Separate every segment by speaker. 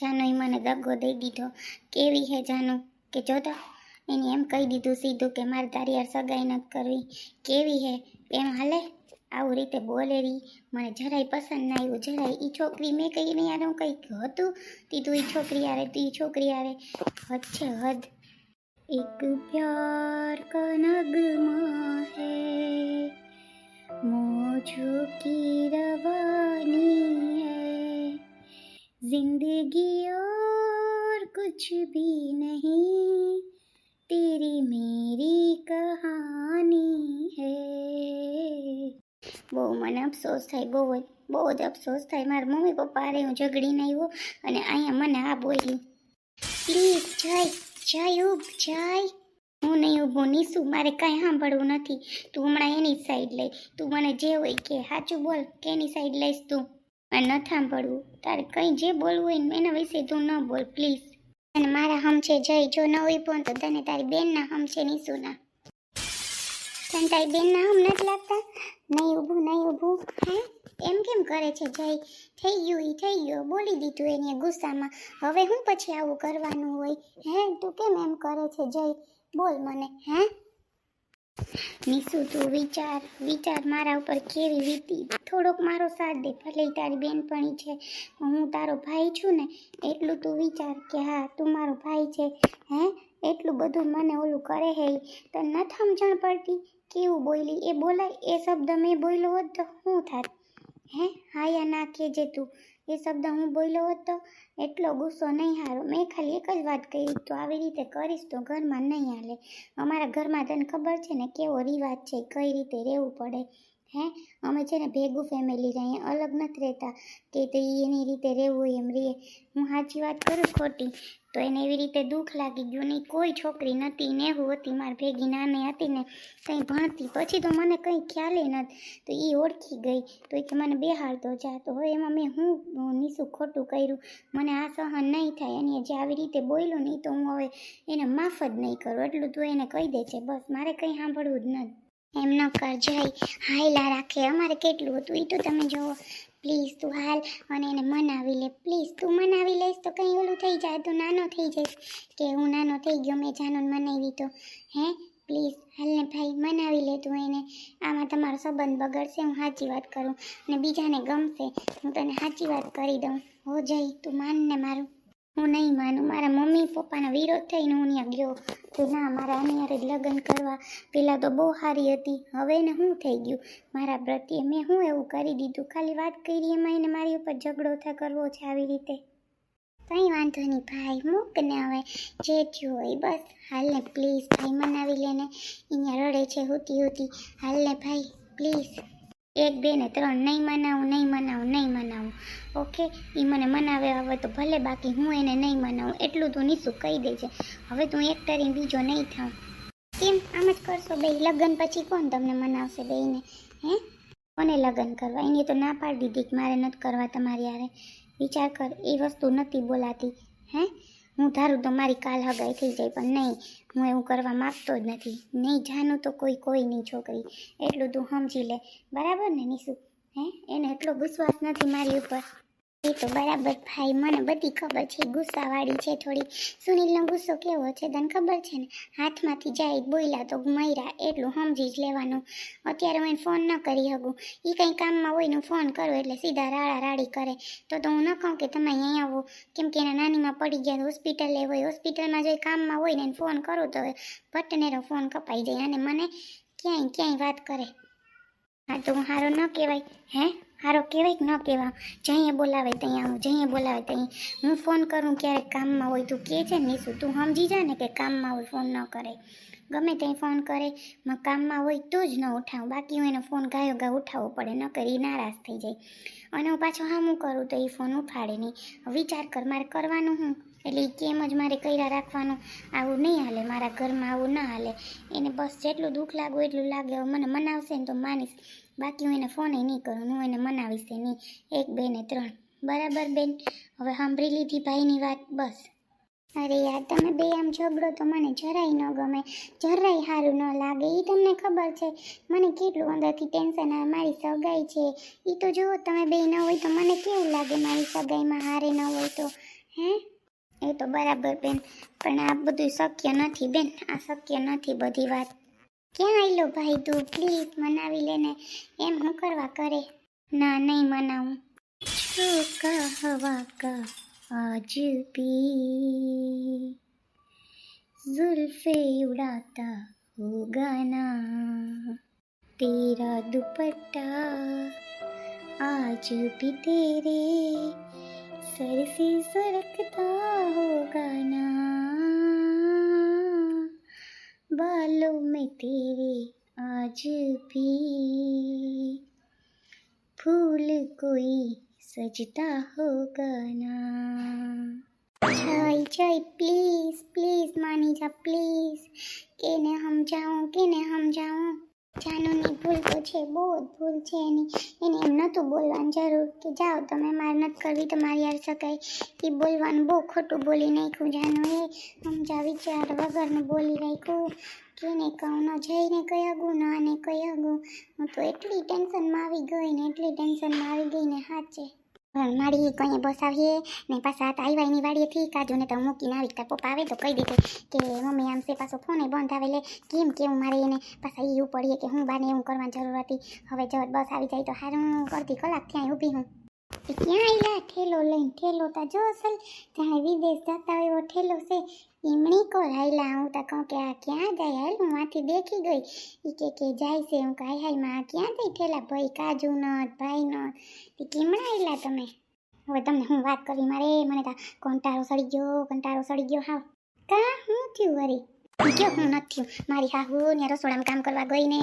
Speaker 1: જાનોએ મને દગો દઈ દીધો. કેવી હે જાનો? કે જોતો એને એમ કહી દીધું સીધું કે મારે તારી યાર સગાઈ નથી કરવી. કેવી હે? એમ હાલે? આવું રીતે બોલેવી મને જરાય પસંદ ના આવ્યું. જરાય એ છોકરી મેં કહી નહીં યાર હું કંઈક હતું. તીધું એ છોકરી આવે, તું એ છોકરી આવે. હદ છે હદ. એક પ્યાર કનગ હે. મોજું કી कुछ भी नहीं तेरी मेरी कहानी है બહુ મને અફસોસ થાય બહુ જ બહુ જ અફસોસ થાય મારા મમ્મી પપ્પા હારે હું ઝઘડીને આવ્યો અને અહીંયા મને આ બોલી પ્લીઝ જય જય ઉભ જય હું નહીં ઊભું નીસું મારે કાંઈ સાંભળવું નથી તું હમણાં એની સાઈડ લઈ તું મને જે હોય કે સાચું બોલ કેની સાઈડ લઈશ તું મને નથી સાંભળવું તારે કંઈ જે બોલવું હોય ને એના વિશે તું ન બોલ પ્લીઝ અને મારા હમ છે જય, જો ન હોય પણ તો તને તારી બેનના હમ છે નીસુના તને તારી બેનના હમ નથી લાગતા? નહીં ઊભું નહીં ઊભું. હે? એમ કેમ કરે છે જય? થઈ ગયું એ થઈ ગયો. બોલી દીધું એને ગુસ્સામાં. હવે હું પછી આવું કરવાનું હોય? હે? તું કેમ એમ કરે છે જય? બોલ મને. હે? નિશુ તું વિચાર વિચાર મારા ઉપર કેવી વીતી? થોડોક મારો સાથ દે, ભલે તારી બેનપણી છે હું તારો ભાઈ છું ને, એટલું તું વિચાર કે હા, તું મારો ભાઈ છે, હે? એટલું બધું મને ઓલું કરે હે. તને નથી સમજણ પડતી? કેવું બોલી? એ બોલાય, એ શબ્દ મેં બોલ્યો હોત તો શું થાત. હે? હા યા ના કેજે તું. એ શબ્દ હું બોલ્યો હોત, એટલો ગુસ્સો નહીં હારો. મેં ખાલી એક જ વાત કરી, તો આવી રીતે કરીશ તો ઘરમાં નહીં હાલે. અમારા ઘરમાં તને ખબર છે ને કેવો રિવાજ છે, કઈ રીતે રહેવું પડે? હે? અમે છે ને ભેગું ફેમિલી અહીંયા અલગ નથી રહેતા કે તે એની રીતે રહેવું હોય એમ રહીએ. હું સાચી વાત કરું ખોટી? તો એને એવી રીતે દુઃખ લાગી ગયું નહીં કોઈ છોકરી નથી, ને હું હતી, મારી ભેગી નાની હતી ને કંઈ ભણતી. પછી તો મને કંઈ ખ્યાલે નથી. તો એ ઓળખી ગઈ. તો એ મને બેહાડતો જા. તો હવે એમાં મેં હું નીસું ખોટું કર્યું? મને આ સહન નહીં થાય. અને જે આવી રીતે બોલ્યો નહીં તો હું હવે એને માફ જ નહીં કરું. એટલું તું એને કહી દે છે. બસ, મારે કંઈ સાંભળવું જ નથી. એમ ન કર જય હાયલા રાખે અમારે કેટલું હતું? એ તો તમે જુઓ. પ્લીઝ તું હાલ અને એને મનાવી લે. પ્લીઝ તું મનાવી લઈશ તો કંઈ ઓલું થઈ જાય. તું નાનો થઈ જઈશ. કે હું નાનો થઈ ગયો, મેં જાનોને મનાવી તો. હે? પ્લીઝ હાલને ભાઈ, મનાવી લે તું એને. આમાં તમારો સંબંધ બગડશે, હું સાચી વાત કરું. અને બીજાને ગમશે, હું તને સાચી વાત કરી દઉં. હો જઈ તું માન ને મારું. હું નહીં માનું. મારા મમ્મી પપ્પાનો વિરોધ થઈને હું ત્યાં ગયો કે ના, મારા હારે જ લગ્ન કરવા પહેલાં તો બહુ સારી હતી. હવે ને શું થઈ ગયું? મારા પ્રત્યે મેં હું એવું કરી દીધું? ખાલી વાત કરી એમાં એને મારી ઉપર ઝઘડો થા કરવો છે આવી રીતે. કંઈ વાંધો નહીં ભાઈ મૂક ને હવે. જે થયું હોય બસ. હાલને પ્લીઝ ભાઈ, મનાવી લેને. અહીંયા રડે છે, હુતી હુતી. હાલને ભાઈ પ્લીઝ એક, બે ને ત્રણ. નહીં મનાવું નહીં મનાવું નહીં મનાવું. ઓકે? એ મને મનાવે, હવે તો ભલે બાકી હું એને નહીં મનાવું. એટલું તું નીસું કહી દે છે હવે તું એક તરીને બીજો નહીં થાવ. કેમ? આમ જ કરશો બે. લગ્ન પછી કોણ તમને મનાવશે બેને હે? કોને લગ્ન કરવા? એની તો ના પાડી દીધી કે મારે નથી કરવા તમારી યારે વિચાર કર એ વસ્તુ નથી બોલાતી. હે? હું ધારું તો મારી કાલ હગાઈ થઈ જાય, પણ નહીં, હું એવું કરવા માગતો જ નથી. નહીં જાનું તો કોઈ કોઈ નહીં છોકરી. એટલું તું સમજી લે. બરાબર ને, નિશુ? હે? એને એટલો વિશ્વાસ નથી મારી ઉપર. એ તો બરાબર ભાઈ, મને બધી ખબર છે, ગુસ્સાવાળી છે થોડી. સુનિલનો ગુસ્સો કેવો છે તને ખબર છે ને? હાથમાંથી જાય બોલ્યા તો મયરા એટલું સમજી જ લેવાનું. અત્યારે હું ફોન ન કરી શકું. એ કંઈ કામમાં હોય ને ફોન કરું એટલે સીધા રાડા રાડી કરે. તો તો હું ન કહું કે તમે અહીં આવો. કેમ કે એના નાનીમાં પડી ગયા હોસ્પિટલે હોય. હોસ્પિટલમાં જો કામમાં હોય ને ફોન કરો તો ભટ્ટનેરો ફોન કપાઈ જાય. અને મને ક્યાંય ક્યાંય વાત કરે. હા, તો હું હારો ન કહેવાય. હે? હારો કહેવાય કે ન કહેવા જઈએ બોલાવે ત્યાં આવું, જઈએ બોલાવે ત્યાં હું ફોન કરું ક્યારેક કામમાં હોય તું કહે છે નિશુ, તું સમજી જા ને કે કામમાં હોય ફોન ન કરે. ગમે ત્યાં ફોન કરે, માં કામમાં હોય તો જ ન ઉઠાવું. બાકી હું એનો ફોન ગાયો ગા ઉઠાવવો પડે, ન કરી નારાજ થઈ જાય. અને હું પાછો હા હું કરું તો એ ફોન ઉઠાડે નહીં. વિચાર કર, મારે કરવાનું હું? એટલે એ કેમ જ મારે કર્યા રાખવાનું? આવું નહીં હાલે, મારા ઘરમાં આવું ના હાલે. એને બસ જેટલું દુઃખ લાગુ એટલું લાગે, હવે મને મનાવશે ને તો માનીશ. બાકી હું એને ફોન નહીં કરું, હું એને મનાવીશ નહીં. એક, બે ને ત્રણ. બરાબર બેન? હવે સાંભળી લીધી ભાઈની વાત, બસ. અરે યાર, તમે બે આમ ઝઘડો તો મને જરાય ન ગમે. જરાય સારું ન લાગે એ તમને ખબર છે. મને કેટલું અંદરથી ટેન્શન આવે મારી સગાઈ છે. એ તો જુઓ, તમે બે ન હોય તો મને કેવું લાગે મારી સગાઈમાં હારે ન હોય તો? હે? એ તો બરાબર બેન પણ આ બધું શક્ય નથી બેન આ શક્ય નથી બધી વાત ક્યાં આયલો ભાઈ તું પ્લીઝ મનાવી લેને એમ હું કરવા કરે ના નહીં મનાવું છોકા હવા કા આજ भी जुल्फे उड़ाता होगा ना तेरा दुपट्टा आज भी तेरे सर से सरकता होगा ना। बालों में तेरे आज भी फूल कोई सजता होगा ना। चाय चाय प्लीज़ प्लीज़ मानी जा प्लीज़ केने हम जाऊँ केने हम जाऊँ? જાનુની ભૂલ તો છે, બહુ જ ભૂલ છે એની. એને એમ નહોતું બોલવાની જરૂર કે જાઓ તમે, મારે નથી કરવી તો મારી યાર શકાય. એ બોલવાનું બહુ ખોટું બોલી નાખ્યું જાનુ એ સમજા વિચાર વગરનું બોલી નાખ્યું. કેને કહું, ન જઈને કઈ આગું ના ને કઈ આગું હું તો એટલી ટેન્શનમાં આવી ગઈ ને, એટલી ટેન્શનમાં આવી ગઈ ને, હાચે. પણ મારી બસ આવીએ ને પાછા હાથ આવ્યા એની વાડીએથી કાજુને તો મૂકીને આવી તાર પપ્પા આવે તો કહી દીધું કે, મમ્મી, આમ છે પાછો ફોન બંધ આવે એટલે કેમ કેવું મારે એને પાછા એવું પડીએ કે હું બાને એવું કરવાની જરૂર હતી. હવે જો બસ આવી જાય તો હારું કરતી કલાક ત્યાં ઊભી હું. ક્યાં આવેલા ઠેલો લઈને ઠેલો તા જો અસલ. જાણે વિદેશ જતા હોય એવો ઠેલો છે. એમણે કો હાયલા હું તા કહું કે આ ક્યાં જાય? હાલ હું આથી દેખી ગઈ. એ કે કે જાય છે. હું કાંઈ હાલમાં ક્યાં જાય? ઠેલા ભાઈ કાજુ નો ભાઈ નો એ કેમણા આયલા તમે? હવે તમને હું વાત કરવી મારે, મને તા કંટાળો સડી ગયો, કંટાળો સડી ગયો. હા કા? હું થયું વરી? કયો હું નથી. મારી હાહુ ને રસોડામાં કામ કરવા ગઈ ને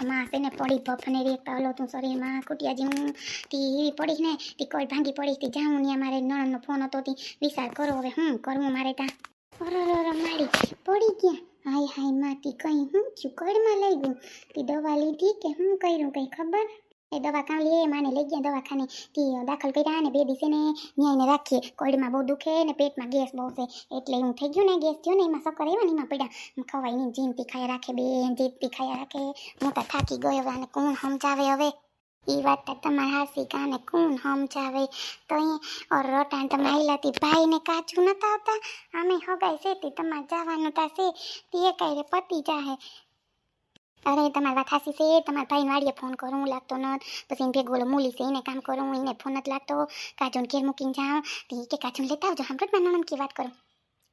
Speaker 1: આમાં તેને પડી ભફને રે પાવલો તું શરીરમાં કુટિયા જેવું તી પડી ને, તી કોઈ ભાંગી પડી તી જાઉં ને મારે નણંદનો ફોન હતો, તી વિચાર કરો હવે હું કરવું મારે ત્યાં અરર મારી પડી ગયા. હાય હાય માતી કઈ હું થયું? કડમાં લઈ ગયું. તી દવા લીધી કે હું કર્યું કઈ ખબર? એ દવા કાં લે માને લઈ ગયા દવાખાને. તી દાખલ કર્યા ને બે દિવસે ને ન્યાયને રાખીએ. કોઈડમાં બહુ દુખે ને પેટમાં ગેસ બહુ છે. એટલે હું થઈ ગયું ને, ગેસ થયો ને, એમાં શક્કર આવ્યા ને, એમાં પડ્યા. ખવાય નહીં જીમતી ખાયા રાખે બેન જીમતી ખાયા રાખે. તો થાકી ગયો આને કોણ સમજાવે હવે? એ વાત તમારે હાસી કાને કોણ સમજાવે? તો અહીંયા ઓર રોટાણ તમે ભાઈ ભાઈને કાચું નતા આવતા? અમે હગાઈ છે તે, તમારે જવાનું તા છે. કાંઈ પતી જાહે. અરે, તમારી હાસી છે. તમારા ભાઈને વાળીએ ફોન કરું હું લાગતો ન પછી એને ભેગો મૂલી છે, એને કામ કરું, એને ફોન નથી લાગતો. કાજુન ઘેર મૂકીને જાઉં. તે કે કાજુન લેતા આવજો. સાંભળો મારા નણંદ વાત કરું.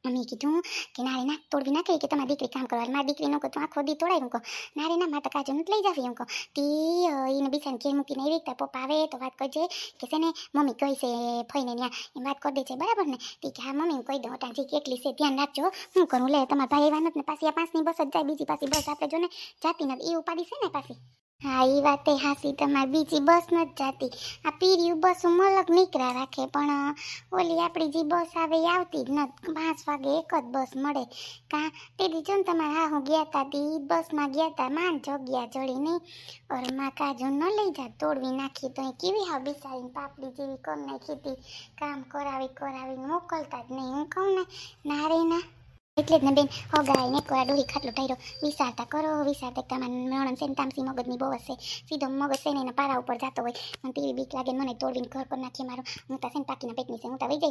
Speaker 1: અમે કીધું કે નારે ના, તોડવી ના કહી કે તમારી દીકરી કામ કરવા, મારી દીકરી નો કહો તો આખો દી તોડાય હું કહું. નારે ના માતા કાજુ નથી લઈ જાવી એમ કહું. તી એને બીજાને ઘેર મૂકીને એવી રીતે પપ્પા આવે તો વાત કરજે કે છે ને, મમ્મી કહી છે ફઈને ત્યાં એમ વાત કરી દે છે બરાબર ને? તી કે, હા, મમ્મી, હું કહી દઉં, અટાણજી કેટલી છે, ધ્યાન રાખજો, હું કરું, લે, તમારા ભાઈ એવા નથી ને, પાછી આ પાંચની બસ જ જાય, બીજી પાછી બસ આપણે જો ને, જાતી નથી એ ઉપાડી છે ને પાછી? હા એ વાતે હાસી તમારી. બીજી બસ નથી જાતી. આ પીર્યું બસ મલક નીકળ્યા રાખે, પણ ઓલી આપણી જે બસ આવે એ આવતી જ નથી. પાંચ વાગે એક જ બસ મળે. કાં તેથી જો ને તમારે હા હું ગયા તા તે બસમાં ગયા હતા માંડ જગ્યા જડી નહીં અરે માં કાજુ ન લઈ જા તોડવી નાખી તો કેવી હા બિચારીને પાપડી જેવી કરી નાખી હતી કામ કરાવી, કરાવીને મોકલતા જ નહીં હું કહું ને, ના રે ના. એટલે જ ને બેન, હગાઈને એક વાર ડોહી ખાટલો ઠાયરો વિચારતા કરો વિચારતા તમારા નણંદ છે તામસી મગજની બહુ હશે. સીધો મગજ છે ને પારા ઉપર જતો હોય. મને તેવી બીક લાગે મને તોડીને ઘર પર નાખીએ મારું. હું તા છે ને પાકીના પેટની છે, હું તા વહી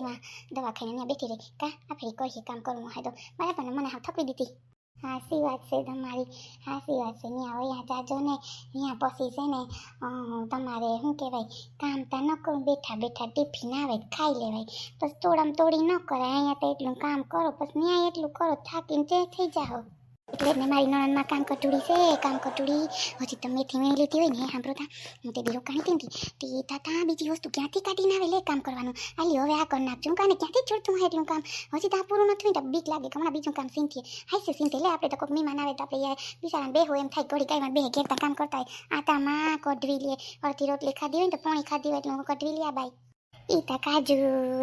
Speaker 1: દવા ખાઈને ત્યાં બેઠી રહી. કા, આપણે કરીએ કામ કરવું હા તો. મારા પણ મને હા થકવી દીધી. હાસી વાત છે તમારી, હાસી વાત છે. ત્યાં વયા જાજો ને ત્યાં પછી છે ને તમારે શું કહેવાય, કામ તા ન કરું, બેઠા બેઠા ટિફિન આવે ખાઈ લેવાય. પછી તોડામ તોડી ન કરાય, અહીંયા તો એટલું કામ કરો પછી ત્યાં એટલું કરો, થાકીને તે થઈ જાઓ. એટલે મેં મારી નણંદમાં કામ કટુડી છે, કામ કટુડી. હજી તો મેથી વીણી લીધી હોય ને, સાંભળો તા. હું તે દીરો કાઢી હતી તે તાતા, બીજી વસ્તુ ક્યાંથી કાઢીને આવે? લે કામ કરવાનું. હાલી હવે આ કરી નાખજો કાને ક્યાંથી છોડતું હોય એટલું કામ? હજી તો આ પૂરું નથી તો બીક લાગે હમણાં બીજું કામ સીનથી હાય છે સીનથી લે આપણે તો કોઈ મહેમાન આવે તો આપણે યાર બિચારાને બેહો એમ થાય ઘડી કાંઈ બે ઘેરતા કામ કરતા હોય. આટામાં કઢવી લે. અડધી રોટલી ખાધી હોય ને તો પોણી ખાધી હોય, એટલે હું કઢવી લે આ બાઈ. ઈ તો કાજુ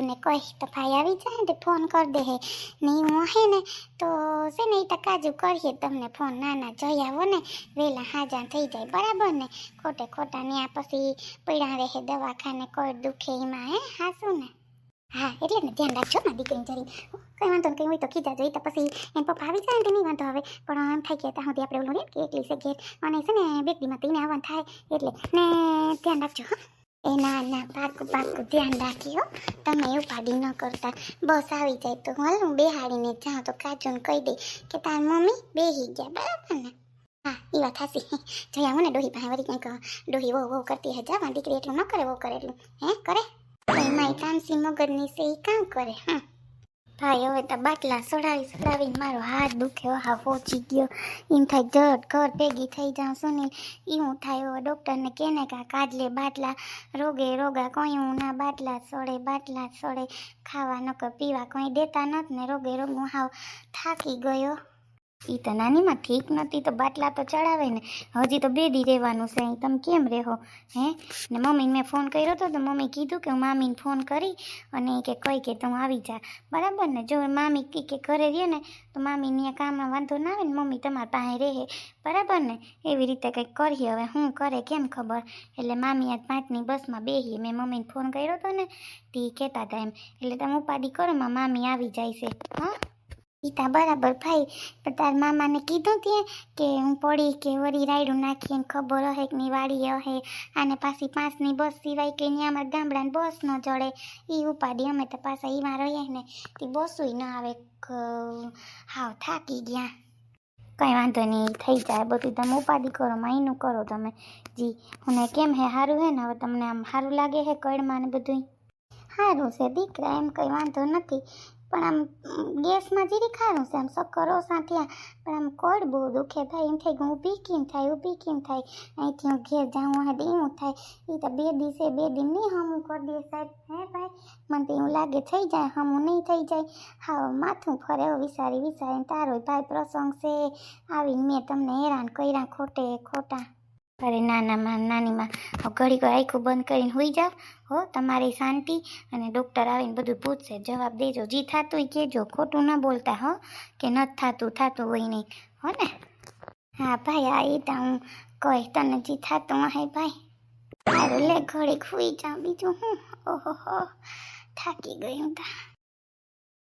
Speaker 1: ને કોઈ તો ભાઈ આવી જાય ને ફોન કરી દે હે. ને હું હે ને, તો છે ને ઈ તો કાજુ કરીએ તમને ફોન. ના ના, જઈ આવો ને વહેલા હાજા થઈ જાય. બરાબર ને? ખોટે ખોટા ને આ પછી પીડા રહે દવાખાને, કોઈ દુખે એમાં, હે? હાસું ને? હા, એટલે ને ધ્યાન રાખજો ને દીકરીને જરી કંઈ વાંધો કંઈ હોય તો કીધા જોઈ તો પછી એમ પપ્પા આવી જાય ને નહીં વાંધો હવે પણ એમ થાય કે ત્યાં સુધી આપણે ઓલું ને કે એકલી છે ઘેર. અને છે ને બેકડીમાં તઈને આવવાનું થાય. એટલે ને ધ્યાન રાખજો, હા? એ ના ના, પાકું પાકું, ધ્યાન રાખ્યો તમે ઉપાડી ન કરતા. બસ આવી જાય તો હાલ હું બેહાડીને જાઉં તો કાજુને કહી દે કે તાર મમ્મી બેહી ગયા, બરાબર ને? હા એ વાત હાસી જઈ આવું ને ડોહી પાસે વળી કંઈક ડોહી વહુ વહુ કરતી હે જાવા દીકરી એટલું ન કરે, વહુ કરે એટલું. હે, કરે? એમાં તામસી મગજની છે એ કામ કરે હમ ભાઈ, હવે તો બાટલા સડાવી, સડાવીને મારો હાથ દુખ્યો હા પહોંચી ગયો. એમ થાય જટ ઘર ભેગી થઈ જાઉં સુનિલ એવું થાય, હવે ડૉક્ટરને કેને કા કાજલે બાટલા રોગે, રોગા કયું ના, બાટલા સડે બાટલા સડે, ખાવા નકર પીવા કંઈ દેતા નથી ને, રોગે, રોગું હાવ થાકી ગયો. ઈ તો નાનીમાં ઠીક નથી તો બાટલા તો ચડાવે ને. હજી તો બે દી રહેવાનું છે અહીં તમે કેમ રહો? હે? ને મમ્મીને મેં ફોન કર્યો હતો તો મમ્મી કીધું કે હું મામીને ફોન કરી અને એ કે કઈ કે તું આવી જા. બરાબર ને? જો મામી કી કે ઘરે રહે ને, તો મામી ત્યાં કામમાં વાંધો ના આવે ને, મમ્મી તમારા પાસે રહે. બરાબર ને? એવી રીતે કંઈક કરીએ હવે, હું કરે કેમ ખબર? એટલે મામી આજ પાંચની બસમાં બેહીએ મેં મમ્મીને ફોન કર્યો હતો ને, તે કહેતા હતા એમ, એટલે તમે ઉપાડી કરો મામી આવી જાય છે. હા? ઈતા બરાબર ભાઈ. પણ તાર મામાને કીધું તે કે હું પડી કે વળી રાયડું નાખીને ખબર હે કે ની વાડી હે. આને પાછી પાંચની બસ સિવાય કે ની અમારા ગામડાની બસ ન જડે એ ઉપાડી અમે તો પાછા એમાં રહીએ ને તે બસુય ન આવે. હાવ થાકી ગયા. કંઈ વાંધો નહીં થઈ જાય. બધું તમે ઉપાધિ કરો એનું કરો તમે. જી અને કેમ હે સારું હે ને? હવે તમને આમ સારું લાગે હે કડમાં ને બધું સારું છે, દીકરા, એમ કંઈ વાંધો નથી. પણ આમ ગેસમાં જીરી ખારું છે, આમ સક્કર ઓછા થયા. પણ આમ કોડ બહુ દુખે ભાઈ, એમ થાય કે ઊભી કેમ થાય, ઊભી કેમ થાય? અહીંથી હું ઘેર જાઉં, આ તો થાય. એ તો બે દિવસે, બે દિન નહીં હમું કરી દે સાહેબ. હે ભાઈ? મને તો એવું લાગે થઈ જાય, હમું નહીં થઈ જાય. હા માથું ફરે વિચારી વિચારીને તારો ભાઈ પ્રસંગ છે. આવીને મેં તમને હેરાન કર્યા, ખોટે ખોટા. અરે નાના માં. નાનીમાં ઘડીક આખું બંધ કરીને હોઈ જાવ. હો, તમારી શાંતિ. અને ડૉક્ટર આવીને બધું પૂછશે. જવાબ દેજો. જી થતું કહેજો. ખોટું ન બોલતા, હો. કે નથી થતું થતું હોય નહીં. હો ને? હા, ભાઈ, આ એ તો હું કહી તને જી થતું હે ભાઈ? સારું લે, ઘડીક હોઈ જાઉં બીજું હું? ઓહો થાકી ગયું તા.